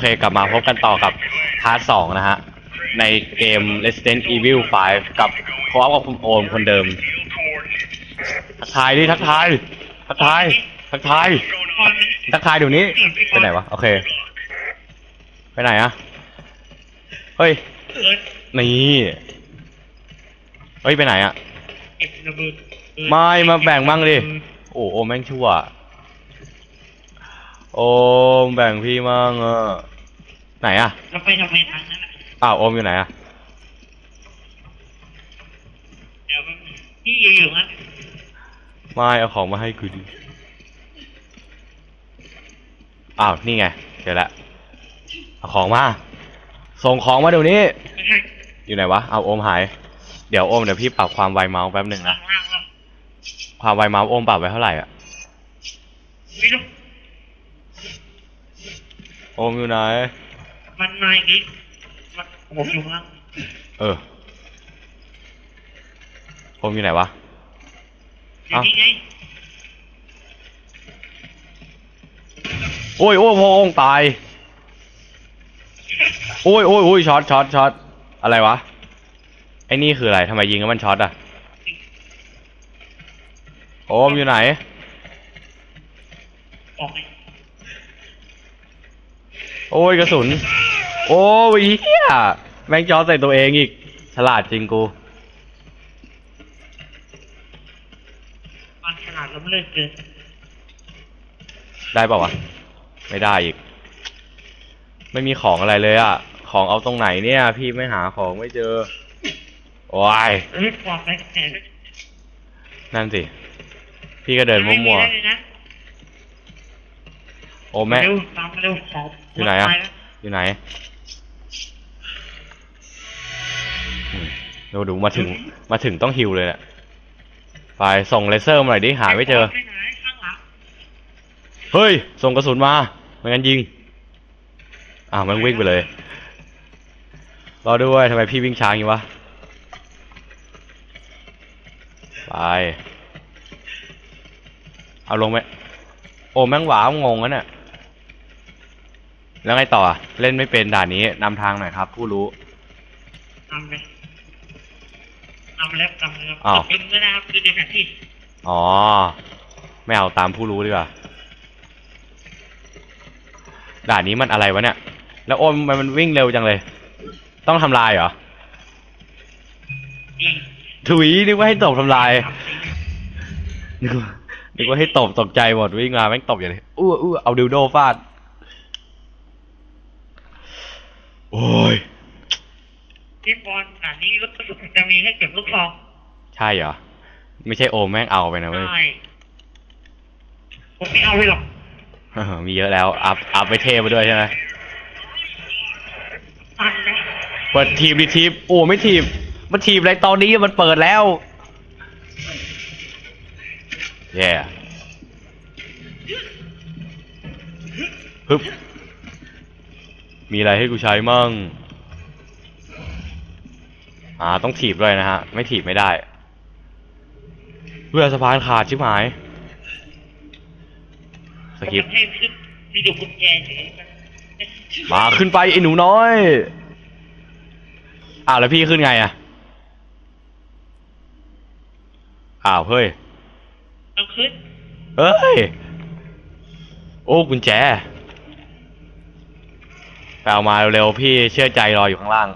เคกลับมาพบกันต่อกับพาร์ทสองนะฮะ ในเกม Resident Evil 5 กับพร้อมกับคุณโอมคนเดิม ทักทายดิทักทาย ทักทาย ทักทาย ทักทายเดี๋ยวนี้ไปไหนวะ โอเค ไปไหนอะเฮ้ย นี่ เฮ้ย ไปไหนอะไม่ มาแบ่งมั่งดิ โอ้โอแม่งชั่ว โอมแบ่งพี่มั่งอะไหนอะเราไปทำไมทางนั้นอะอ้าวโอมอยู่ไหนอะเดี๋ยวมันพี่อยู่อยู่งั้นไม่เอาของมาให้กูดิอ้าวนี่ไงเดี๋ยวละเอาของมาส่งของมาเดี๋ยวนี้ ไม่ใช่อยู่ไหนวะเอาโอมหาย เดี๋ยวโอมเดี๋ยวพี่ปรับความไวเมาส์แป๊บหนึ่งล่านะงล่างล่างความไวเมาส์โอมปรับไว้เท่าไหร่อะไม่รู้ โอมอยู่ไหน มันมาอีกนิดมันผมอยู่ข้างล่างเออ โอมอยู่ไหนวะ อยู่นี่ไงโอ้ยโอ้ยพองตาย โอ้ยโอ้ยโอ้ยช็อตช็อตช็อตอะไรวะ ไอ้นี่คืออะไรทำไมยิงแล้วมันช็อตอะ โอมอยู่ไหน ออกไง โอ้ยกระสุน โอ้ยเฮียแม่งจอใส่ตัวเองอีก ฉลาดจริงกูมันขนาดล้มเลิกเกินได้เปล่าวะ ไม่ได้อีก ไม่มีของอะไรเลยอะ ของเอาตรงไหนเนี่ย พี่ไม่หาของไม่เจอโอ้ยเอ้ยความไปแหนนั่นสิ พี่ก็เดินมั่วได้เลยนะๆ โอ้แม่ เร็วตามมาเร็วขออยู่ไหนอะตายแล้วอยู่ไหนอืมดูดูมาถึงมาถึงต้องฮิวเลยแหละไปส่งเลเซอร์มาหน่อยดิหาไม่เจอ ปไหนข้างหลังเฮ้ย ส่งกระสุนมาไม่งั้นยิงอ้าวมันวิ่งไปเลยรอด้วยทำไมพี่วิ่งช้าอย่างนี้วะ ไป เอาลงไหมโอ้แม่งหวางงกันเนี่ย แล้วไงต่ออะเล่นไม่เป็นด่านนี้นำทางหน่อยครับ ผู้รู้ ทำเลยทำแล้วทำเลยอ้าวดึงก็ได้ครับคือในแผนที่อ๋อ ไม่เอาตามผู้รู้ดีกว่า ด่านนี้มันอะไรวะเนี่ย แล้วโอมมันมันวิ่งเร็วจังเลย ต้องทำลายเหรอยิงถุยนึกว่าให้ตบทำลาย นึกว่านึกว่าให้ตบตกใจหมดวิ่งมาแม่งตบอย่างเลย อู้อู้เอาดิวโดฟาด โอ้ยที่บอลอันนี้ก็จะมีให้เก็บลูกซองใช่เหรอ ไม่ใช่โอมแม่งเอาไปนะเว้ย ใช่ผมไม่เอาเลยหรอก มีเยอะแล้ว อัพ อัพไปเทมาด้วยใช่ไหมอันนะเปิดทีมดิทีมโอ้ ไม่ทีม มันทีมอะไรตอนนี้มันเปิดแล้ว แย่ฮึบ มีอะไรให้กูใช้มั่ง อ่า ต้องถีบด้วยนะฮะ ไม่ถีบไม่ได้เพื่อสะพานขาดชิบหาย สกิปผมให้ขึ้นที่ดูกุญแจเฉยมาขึ้นไปไอ้หนูน้อย อ้าวแล้วพี่ขึ้นไงอะอ้าวเฮ้ยต้องขึ้น เฮ้ย โอ้กุญแจไป เอามาเร็วๆพี่เชื่อใจรออยู่ข้างล่าง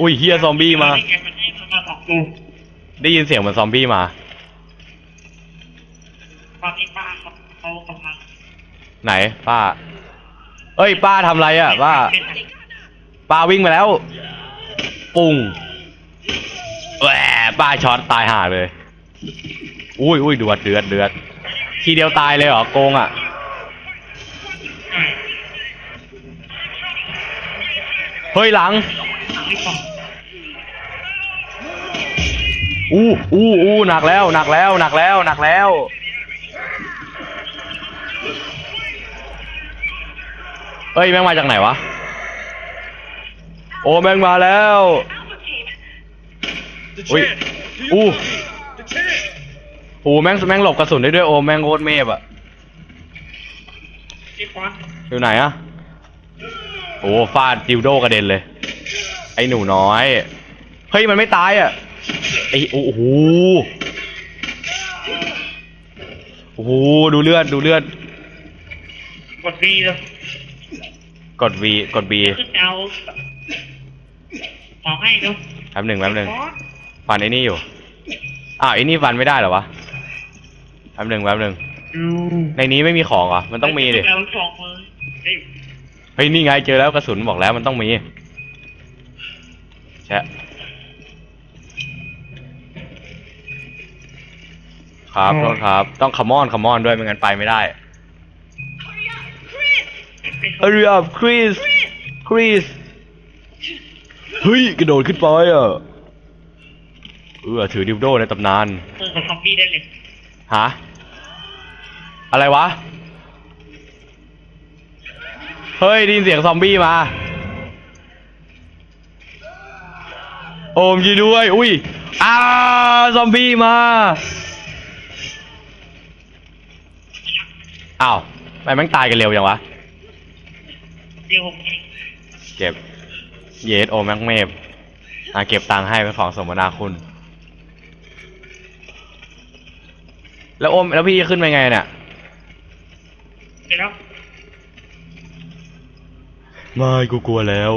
อุ้ยเฮียซอมบี้มา ได้ยินเสียงเหมือนซอมบี้มา ตอนนี้ป้าเขาเขากำลังไหน ป้า เอ้ย ป้าทำอะไรอะป้า ป้าวิ่งมาแล้ว ปุ้งแหวป้าช็อตตายห่าเลย อุ้ยอุ้ยเดือดเดือดเดือด ทีเดียวตายเลยเหรอโกงอะ เฮ้ยหลัง อู้อู้อู้หนักแล้วหนักแล้วหนักแล้วหนักแล้วเอ้ยแม่งมาจากไหนวะ โอ้แม่งมาแล้วอุ้ยอู้โอ้แม่งแม่งหลบกระสุนได้ด้วยโอ้แม่งโคตรเมฟอะพี่ปอนอยู่ไหนอะโอ้ฟาดดิวโดกระเด็นเลย ไอ้หนูน้อย เฮ้ย มันไม่ตายอะไอ้โอ้โหโอ้โหดูเลือดดูเลือด กดวีเลยกด V กด B ขึ้นเอาของให้ดูแป๊บหนึ่งแป๊บหนึ่งปอนฟันไอ้นี่อยู่ อ้าวไอ้นี่ฟันไม่ได้เหรอวะแป๊บหนึ่งแป๊บหนึ่งดูในนี้ไม่มีของเหรอมันต้องมีดิเอาสองมือ เฮ้ยเฮ้ยนี่ไงเจอแล้วกระสุนบอกแล้วมันต้องมีแชะครับโทษครับ ต้องค o มอนค o มอนด้วยไม่งั้นไปไม่ได้ Hurry up Chris Chris เฮ้ย กระโดดขึ้นไปอะ เออถือดิวโดในตำนาน เออกับซอมบี้ได้เลย ฮะ อะไรวะ เฮ้ยได้ยินเสียงซอมบี้มา โอมยีด้วย อุ้ยอ้าซอมบี้มา อ้าวทำไมแม่งตายกันเร็วอย่างวะ เดี๋ยวผมเก็บ เยสโอแม็กเมฟอะเก็บตังค์ให้เป็นของสมนาคุณ แล้วโอมแล้วพี่จะขึ้นไปไงเนี่ย เดี๋ยวแล้ว ไม่กูกลัวแล้ว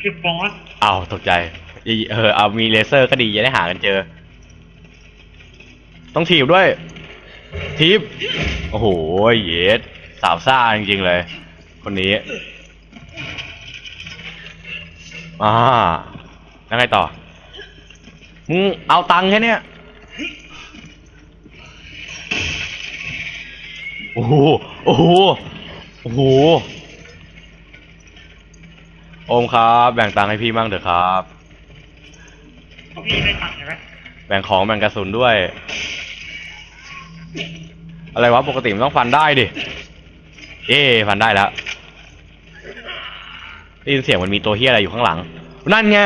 พี่ปอนอ้าวตกใจอีเออเอามีเลเซอร์ก็ดีจะได้หากันเจอ ต้องถีบด้วย ทีบโอ้โหเยสสาวซ่าจริงๆเลย คนนี้อ่าแล้วไงต่อมึงเอาตังค์แค่เนี้ยโอ้โหโอ้โหโอ้โห โอมครับ แบ่งตังค์ให้พี่มั่งเถอะครับเขาพี่ได้ตังค์ใช่ไหมแบ่งของแบ่งกระสุนด้วย อะไรวะปกติมันต้องฟันได้ดิ เอ๊ะฟันได้แล้วได้ยินเสียงมันมีตัวเฮียอะไรอยู่ข้างหลัง นั่นไง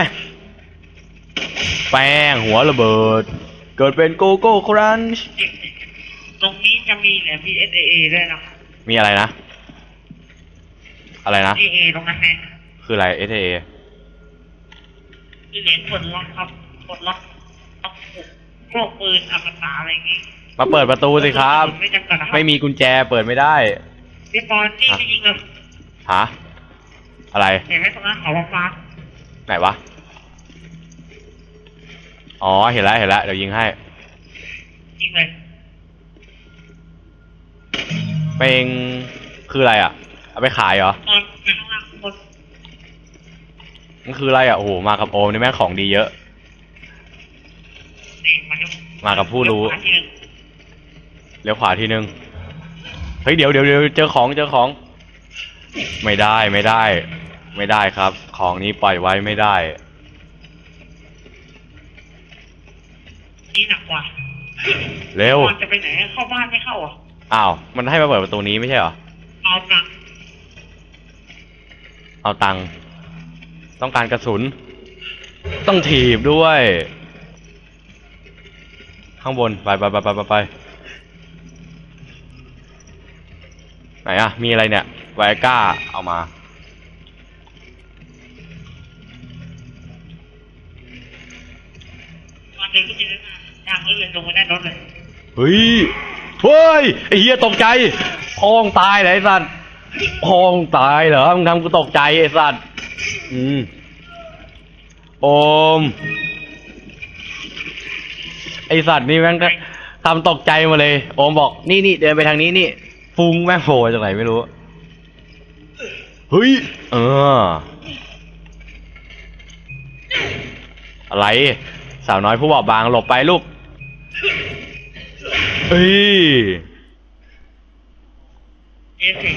แป้งหัวระเบิด เกิดเป็นโกโก้ครันช์ตรงนี้จะมีแหลม PSAA ด้วยนะ มีอะไรนะ อะไรนะ AA ตรงนั้นเอง คืออะไร S A มีเหรียญปลดล็อกครับปลดล็อกล็อกพวกปืนอมตะอะไรอย่างงี้มาเปิดประตูสิครับ ไม่จำกัดนะครับไม่มีกุญแจเปิดไม่ได้ พี่ปอนนี่ไม่ยิงเลยฮะ อะไร เห็นไหมตรงนั้นเขาฟ้าไหนวะ อ๋อ เห็นแล้วเห็นแล้วเดี๋ยวยิงให้ยิงเลยเป็นคืออะไรอะ เอาไปขายเหรอ ตอนไปข้างล่างบน มันคืออะไรอะ โอ้โห มากับโอมนี่แม่งของดีเยอะ นี่มันก็มากับผู้รู้ยกขาทีหนึ่งเลี้ยวขวาทีนึง เฮ้ยเดี๋ยวเดี๋ยวเดี๋ยวเจอของเจอของ ไม่ได้ไม่ได้ ไม่ได้ครับ ของนี้ปล่อยไว้ไม่ได้ นี่หนักกว่าเร็วปอนจะไปไหนเข้าบ้านไม่เข้าอะอ้าว มันให้มาเปิดประตูนี้ไม่ใช่เหรอ เอาหนักเอาตังค์ ต้องการกระสุน ต้องถีบด้วย ข้างบน ไปไปไปไปไปไปไหนอะมีอะไรเนี่ยไวก้า เอามาตอนเดินก็มีแล้วนะทางรถเลยลงมาได้รถเลยเฮ้ย เฮ้ย ไอ้เหี้ยตกใจพองตายเหรอไอ้สัตว์พองตายเหรอมึงทำกูตกใจไอ้สัตว์ อืมโอม ไอสัตว์นี่แม่งก็ทำตกใจมาเลย โอมบอกนี่นี่เดินไปทางนี้นี่ฟุงแม่งโผล่จากไหนไม่รู้ เฮ้ย เออ อะไร สาวน้อยผู้บอบบางหลบไปลูกเอ้ยเอสิ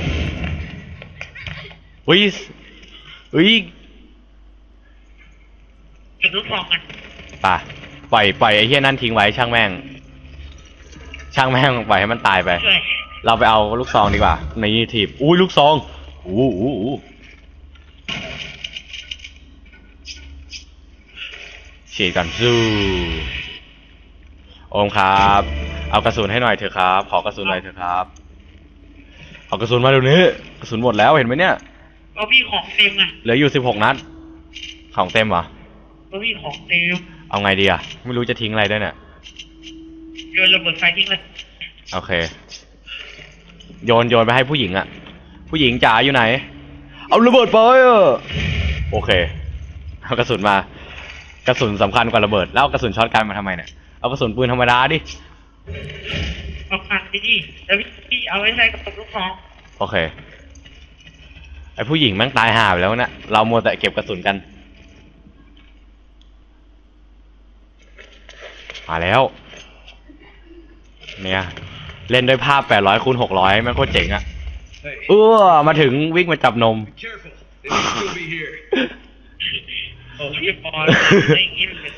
เฮ้ย เฮ้ยเก็บลูกซองกันป่ะปล่อยปล่อยไอ้เหี้ยนั่นทิ้งไว้ช่างแม่ง ช่างแม่งปล่อยให้มันตายไป ช่วยเราไปเอาลูกซองดีกว่า ในทีบอุ้ยลูกซองอู้อู้อู้ฉีดก่อนสู้โอมครับ เอากระสุนให้หน่อยเถอะครับ ขอกระสุนหน่อยเถอะครับขเอากระสุนมาเดี๋ยวนี้ กระสุนหมดแล้วเห็นไหมเนี่ย เอาพี่ของเต็มอะเหลืออยู่สิบหกนัด ของเต็มเหรอ เอาพี่ของเต็มเอาไงดีอะไม่รู้จะทิ้งอะไรด้วยเนี่ย โยนระเบิดไฟทิ้งเลยโอเค โยนโยนไปให้ผู้หญิงอะผู้หญิงจ๋าอยู่ไหน เอาระเบิดไปอะโอเค เอากระสุนมา กระสุนสำคัญกว่าระเบิด แล้วเอากระสุนช็อตกันมาทำไมเนี่ย เอากระสุนปืนธรรมดาดิ เอาพันไปดิแล้วพี่เอาไว้ใส่กับลูกน้องโอเค ไอผู้หญิงแม่งตายห่าไปแล้วนะเรามัวแต่เก็บกระสุนกัน มาแล้ว เนี่ย เล่นด้วยภาพ 800คูณ600แม่งโคตรเจ๋งอะ Hey, เออมาถึงวิ่งมาจับนมเลย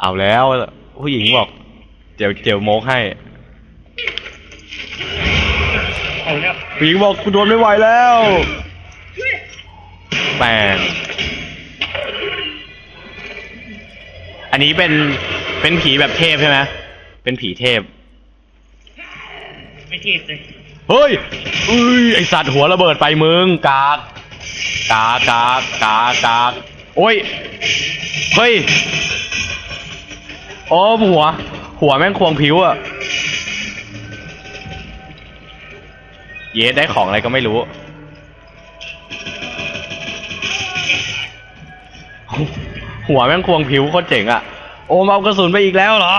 เอาแล้ว ผู้หญิงบอก เจียวเจียวโมกให้ เอาแล้วผู้หญิงบอกกูโดนไม่ไหวแล้วแปงอันนี้เป็นเป็นผีแบบเทพใช่ไหมเป็นผีเทพ ไม่เทียบเลยเฮ้ยอุ้ยไอสัตว์หัวระเบิดไปมึงกากกากกากกากกากโอ้ยเฮ้ยโอ้หัว หัวแม่งควงผิวอะ เยสได้ของอะไรก็ไม่รู้หัวแม่งควงผิวโคตรเจ๋งอะโอมเอากระสุนไปอีกแล้วเหรอ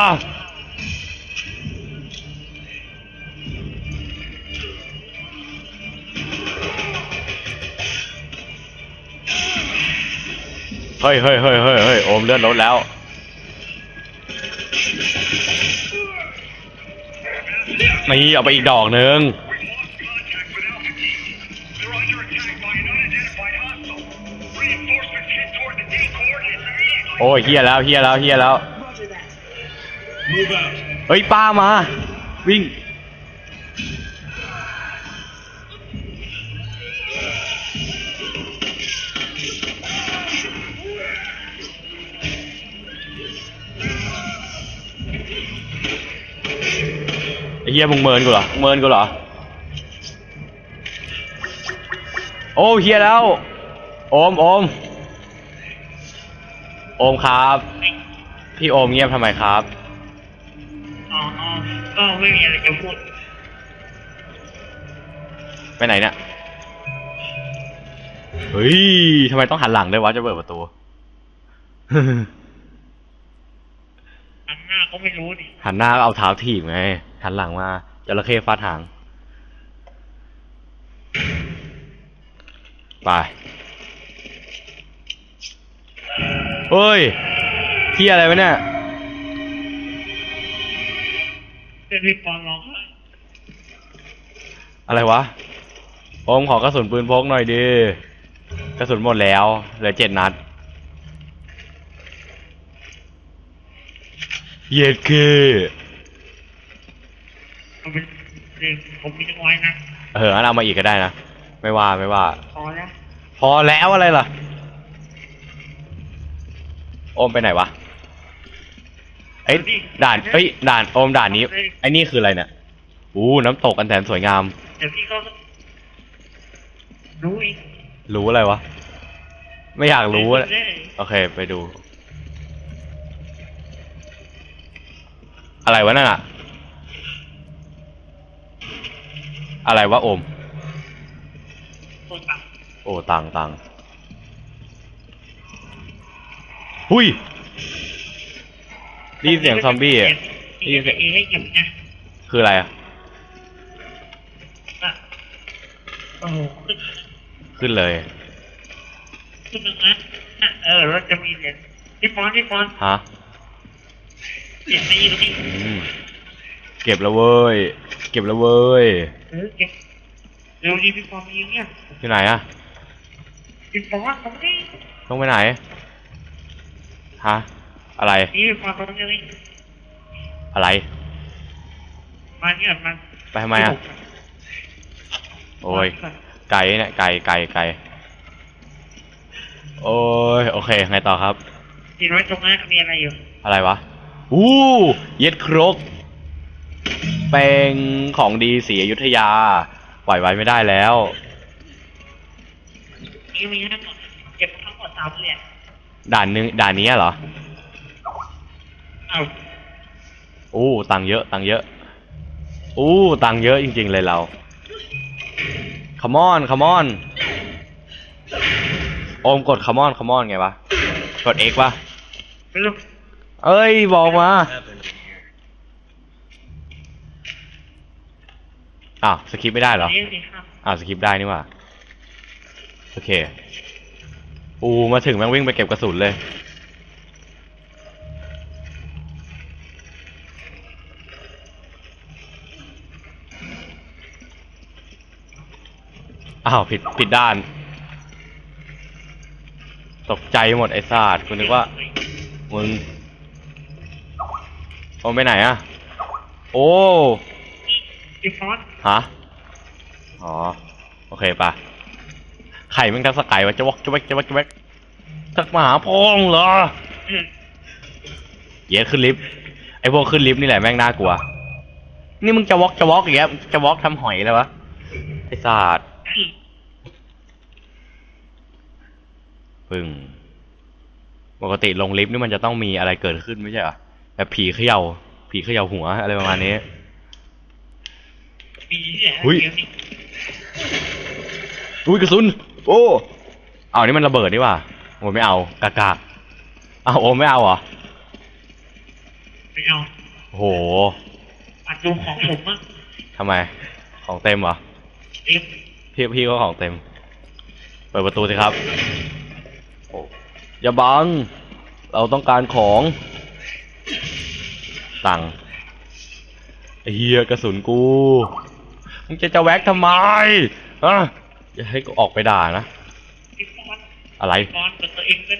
เฮ้ยเฮ้ยเฮ้ยเฮ้ยเฮ้ยโอมเลื่อนรถแล้ว นี่เอาไปอีกดอกหนึ่ง โอ้ยเฮียแล้วเฮียแล้วเฮียแล้ว เฮ้ยป้ามา วิ่ง ไอ้เฮียมึงเมินกูเหรอมึงเมินกูเหรอ โอ้เฮียแล้ว โอมโอม โอมครับ พี่โอมเงียบทำไมครับอ๋ออ๋อก็ไม่มีอะไรจะพูดไปไหนเนี่ย เฮ้ยทำไมต้องหันหลังด้วยวะจะเปิดประตู อันหน้าก็ไม่รู้ดิหันหน้าก็เอาเท้าถีบไง หันหลังมาจระเข้ฟาดหาง ไป เฮ้ยเที่อะไรวะเนี่ยเพื่อนพี่บอลร้องไห้อะไรวะโอมขอกระสุนปืนพกหน่อยดิกระสุนหมดแล้วเหลือเจ็ดนัดเย็ดเคมันเป็นคืองผมมีน้อยนะเอองั้นเอามาอีกก็ได้นะ ไม่ว่าไม่ว่า พอแล้วพอแล้วอะไรล่ะ โอมไปไหนวะเอ้ยด่านเอ้ยด่านโอมด่านนี้ไอ้นี่คืออะไรเนี่ยอู้น้ำตกอันแสนสวยงาม เดี๋ยวพี่ก็รู้อีกรู้อะไรวะ ไม่อยากรู้อะได้โอเคไปดู อะไรวะนั่นอะอะไรวะโอมตัวตังโอ้ตังตัง หุยได้ยินเสียงซอมบี้อะได้ยินเสียงเอให้หยิบไงคืออะไรอะอะโอ้โหขึ้นขึ้นเลย ขึ้นตรงนั้นอะเออแล้วจะมีเหรียญพี่ฟอนพี่ฟอนฮะเหรียญนี้ตรงนี้อืมเก็บแล้วเว้ย เก็บแล้วเว้ย เออเก็บเร็วดีพี่ฟอนมีเนี่ยที่ไหนอะพี่ฟอนตรงนี้ต้องไปไหน ฮะ อะไร นี่พี่ฟอนตรงนี้อะไร มาเนี่ยมาไปทำไมอะโอ้ย ไก่เนี่ยไก่ไก่ไก่โอ้ย โอเค ไงต่อครับทีน้อยตรงนั้นมีอะไรอยู่ อะไรวะ อู้ เย็ดครก เป็นของดีสีอยุธยา ปล่อยไว้ไม่ได้แล้ว นี่มีทั้งหมดเก็บทั้งหมดสามเหรียญ ด่านนึงด่านนี้เหรอเอาอู้ตังค์เยอะ ตังค์เยอะอู้ตังค์เยอะจริง ๆ เลยเราคมอนคมอนโอมกดคมอนคมอนไงวะ กด X วะไม่รู้เอ้ย บอกมาอ้าวสคิปไม่ได้เหรอนี่สิครับอ้าวสคิปได้นี่หว่า โอเค อูมาถึงแม่งวิ่งไปเก็บกระสุนเลย อ้าวผิดผิดด้าน ตกใจหมดไอ้ซาดคุณนึกว่า มึงโอ้ไปไหนอะโอ้ อีฟอนฮะ อ๋อ โอเคปะ ไข่แม่งทักสกายวะจะวอกจะแวกจะแวกจะแวกทักมาหาพองเหรออืมเย็ดขึ้นลิฟต์ไอพวกขึ้นลิฟต์นี่แหละแม่งน่ากลัว นี่มึงจะวอกจะวอกอย่างเงี้ยจะวอกทำหอยเลยวะไอศาสตร์อืมปึ้งปกติลงลิฟต์นี่มันจะต้องมีอะไรเกิดขึ้นไม่ใช่เหรอแบบผีเขย่า ผีเขย่าหัวอะไรประมาณนี้ปีเนี่ยหุ้ยเดี๋ยวนี้อุ้ยกระสุน โอ้เอานี่มันระเบิดนี่ว่ะโอ้ไม่เอากากากเอาโอ้ไม่เอาเหรอไม่เอาโอ้โหอัดดูของผมมั่งทำไม ของเต็มเหรอเอ็มพี่พี่ก็ของเต็ม เปิดประตูสิครับโอ้อย่าบัง เราต้องการของตังค์ไอ้เฮียกระสุนกู มึงจะจะแว็กทำไมอะ อย่าให้กูออกไปด่านะอีฟอนอะไรอีฟอนเปิดตัวเองเป็น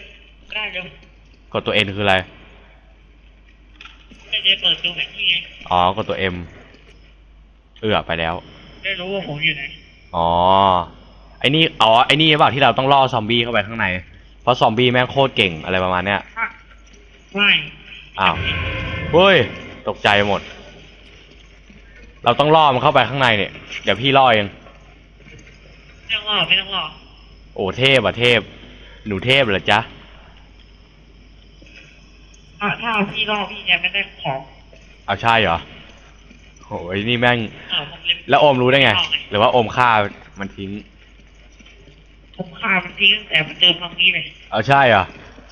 ได้เร็วกดตัวเอ็นคืออะไร ไม่ได้เปิดดูแผนที่ไงอ๋อ กดตัว M เอือไปแล้ว ได้รู้ว่าผมอยู่ไหนอ๋อ ไอ้นี่ อ๋อ ไอ้นี่หรือเปล่าที่เราต้องล่อซอมบี้เข้าไปข้างใน เพราะซอมบี้แม่งโคตรเก่งอะไรประมาณเนี้ยอะไม่อ้าว เฮ้ย ตกใจหมด เราต้องล่อมันเข้าไปข้างในเนี่ย เดี๋ยวพี่ล่อเอง ไม่ต้องรอไม่ต้องรอโอ้เทพอะเทพ หนูเทพเหรอจ๊ะอะถ้าเอาพี่รอพี่จะไม่ได้ของเอาใช่เหรอโอ้ยนี่แม่ง เออผมเลยแล้วโอมรู้ได้ไงเอาไง หรือว่าโอมฆ่ามันทิ้ง ผมฆ่ามันทิ้งตั้งแต่มันเดินตรงนี้เลยเอาใช่เหรอ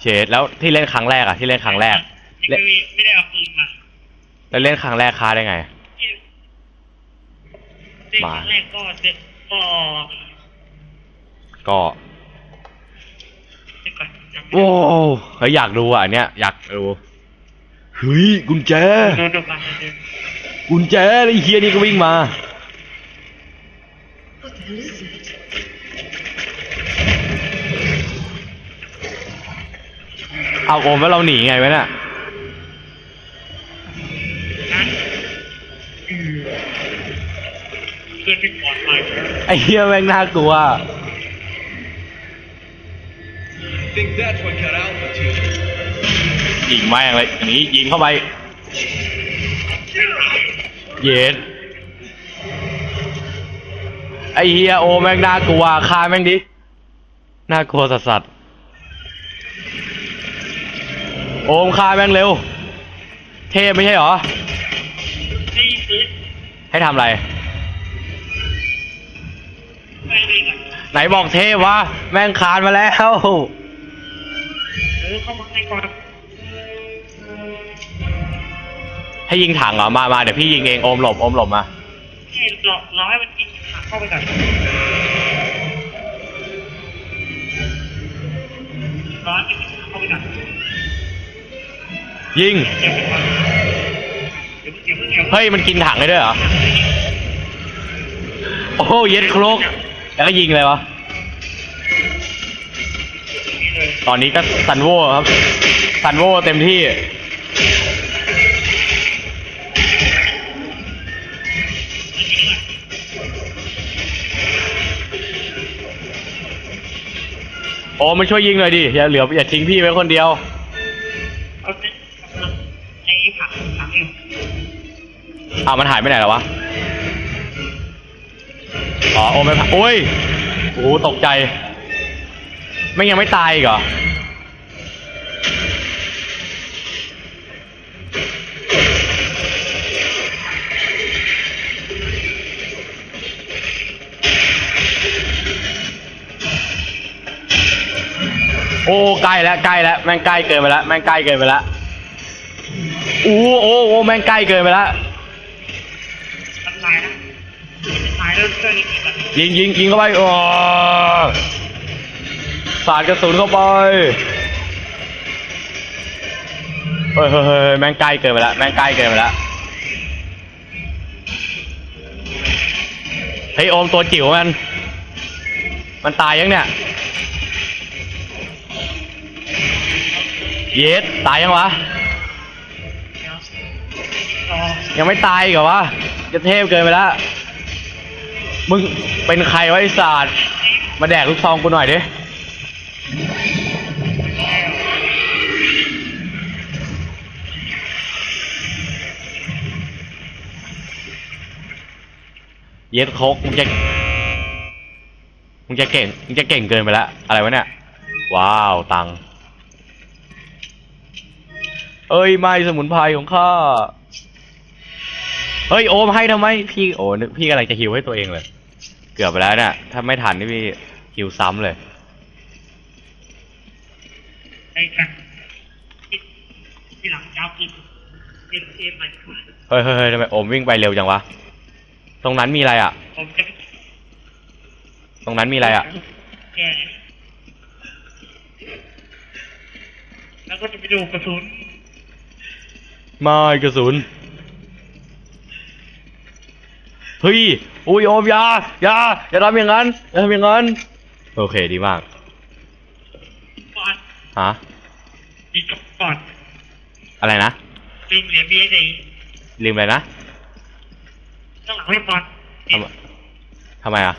เฉดแล้วที่เล่นครั้งแรกอะที่เล่นครั้งแรกไม่ได้ไม่ได้เอาปืนมาแล้วเล่นครั้งแรกฆ่าได้ไงเด็กครั้งแรกก็เด็กก็ ก็โอ้เฮ้ยอยากดูอะอันเนี้ยอยากดูเฮ้ยกุญแจดูดูมาดูกุญแจไอ้เฮียนี่ก็วิ่งมา เอาโอมแล้วเราหนีไงวะเนี่ยนะอืมเนี่ยไอ้เฮียแม่งน่ากลัว Think that's what got Alpha to you. ยิงแม่งเลยอย่างนี้ยิงเข้าไป เย็นไอ้เฮียโอแม่งน่ากลัวฆ่าแม่งดิน่ากลัวสัสสัสๆโอมฆ่าแม่งเร็ว เทพไม่ใช่เหรอได้ยินปืนให้ทำอะไร ไปไปก่อนไหนบอกเทพวะแม่งคานมาแล้วเออเข้ามาให้ก่อนให้ยิงถังเหรอ มามาเดี๋ยวพี่ยิงเองโอมหลบโอมหลบมา ให้รอรอให้มันยิงถังเข้าไปก่อนรอให้มันยิงถังเข้าไปก่อนยิง เดี๋ยวไปก่อนเดี๋ยวเดี๋ยวเดี๋ยวเฮ้ย มันกินถังได้ด้วยเหรอ โอ้โหเย็ดโครก แล้วก็ยิงเลยวะ ตอนนี้ก็ซันโวครับซันโวเต็มที่ โอ้มาช่วยยิงหน่อยดิ อย่าเหลืออย่าทิ้งพี่ไว้คนเดียวเอาเส้นกำลังไอ้ผักผักอยู่อ้าวมันหายไปไหนแล้ววะ อ๋อ โอ้ไม่ผ่านโอ้ยโอ้ตกใจ ไม่ยังไม่ตายอีกเหรอ โอ้ใกล้แล้วใกล้แล้วแม่งใกล้เกินไปแล้วแม่งใกล้เกินไปแล้วอู้โอ้โอ้แม่งใกล้เกินไปแล้วทำลายนะตายเริ่มต้นอีกแล้วยิงยิงยิงเข้าไปโอ้ สาดกระสุนเข้าไปเฮ้ยเฮ้ยเฮ้ยแม่งใกล้เกินไปแล้วแม่งใกล้เกินไปแล้วเฮ้ยโอมตัวจิ๋วมัน มันตายยังเนี่ย เยสตายยังวะ ยังไม่ตายเหรอวะ จะเทพเกินไปแล้วมึงเป็นใครวะไอ้ศาสตร์มาแดกลูกซองกูหน่อยดิ เย็ดโคกมึงจะมึงจะเก่งมึงจะเก่งเกินไปแล้วอะไรวะเนี่ย ว้าว ตัง เอ้ย ไม่สมุนไพรของข้า เฮ้ย โอมให้ทำไม พี่โอ้นึกพี่กำลังจะฮิวให้ตัวเองเลย เกือบไปแล้วเนี่ยถ้าไม่ทันนี่พี่ฮิวซ้ำเลย ไอ้กันที่ที่หลังเจ้ากินเอ็มเอ็มมันเฮ้ยเฮ้ยเฮ้ยทำไมโอมวิ่งไปเร็วจังวะ ตรงนั้นมีอะไรอะ ผมจะตรงนั้นมีอะไรอะ แกแล้วก็จะไปดูกระสุนไม่กระสุน เฮ้ย อุ้ยโอมอยาอยาอย่าทำอย่างนั้นอย่าทำอย่างนั้น โอเคดีมากก่อน ฮะดีกับก่อนอะไรนะลืมเหรียญเบียร์ไอ้ลืมอะไรนะข้างหลังไม่บอลทำไมทำไมอะ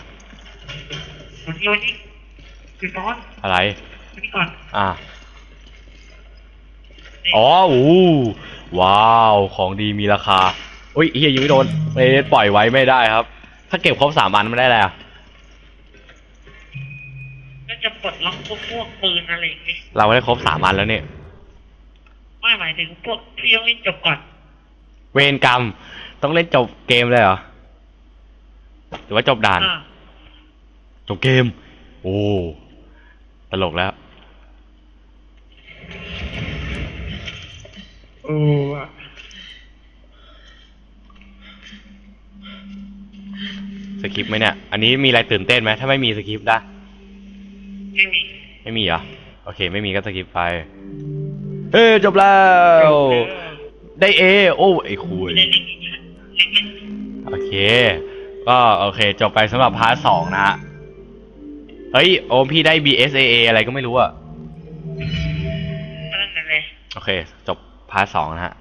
คนที่วันนี้คือตอนอะไรวันนี้ก่อนอ่าอ๋ออู้ว้าว ของดีมีราคาอุ้ยเฮียยิงไม่โดนเอ้ปล่อยไว้ไม่ได้ครับ ถ้าเก็บครบสามอันมันได้อะไปลดล็อกพวกพวกปืนอะไรอย่างเงี้ยเราได้ครบสามอันแล้วเนี่ย ไม่หมายถึงพวกที่ต้องเล่นจบก่อนเวรกรรม ต้องเล่นจบเกมเลยเหรอ หรือว่าจบด่าน อ่าจบเกม โอ้ ตลกแล้ว โอ้สคริปต์ไหมเนี่ย อันนี้มีอะไรตื่นเต้นไหม ถ้าไม่มีสคริปต์นะไม่มี ไม่มีเหรอ โอเค ไม่มีก็สคริปต์ไป เฮ้ยจบแล้ว ได้เอโอ้ไอ้คุยเล่นเล่นเล่นเล่นเล่นโอเค ก็โอเค จบไปสำหรับพาร์ทสองนะฮะเฮ้ย โอมพี่ได้ BSAA อะไรก็ไม่รู้อะนั่นนั่นเลยโอเค จบพาร์ทสองนะฮะ